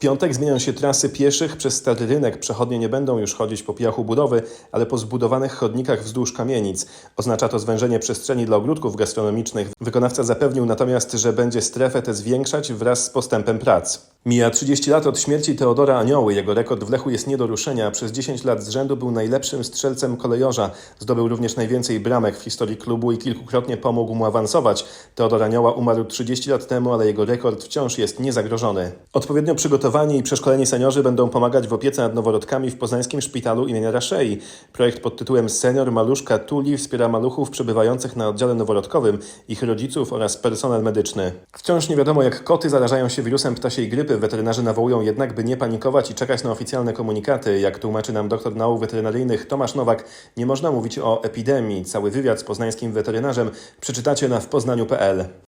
Piątek zmienią się trasy pieszych przez Stary Rynek. Przechodnie nie będą już chodzić po piachu budowy, ale po zbudowanych chodnikach wzdłuż kamienic. Oznacza to zwężenie przestrzeni dla ogródków gastronomicznych. Wykonawca zapewnił natomiast, że będzie strefę tę zwiększać wraz z postępem prac. Mija 30 lat od śmierci Teodora Anioły. Jego rekord w Lechu jest nie do ruszenia. Przez 10 lat z rzędu był najlepszym strzelcem kolejorza. Zdobył również najwięcej bramek w historii klubu i kilkukrotnie pomógł mu awansować. Teodor Anioła umarł 30 lat temu, ale jego rekord wciąż jest niezagrożony. Odpowiednio przygotowani i przeszkoleni seniorzy będą pomagać w opiece nad noworodkami w poznańskim szpitalu imienia Raszei. Projekt pod tytułem Senior Maluszka Tuli wspiera maluchów przebywających na oddziale noworodkowym, ich rodziców oraz personel medyczny. Wciąż nie wiadomo, jak koty zarażają się wirusem ptasiej grypy. Weterynarze nawołują jednak, by nie panikować i czekać na oficjalne komunikaty. Jak tłumaczy nam doktor nauk weterynaryjnych Tomasz Nowak, nie można mówić o epidemii. Cały wywiad z poznańskim weterynarzem przeczytacie na wpoznaniu.pl.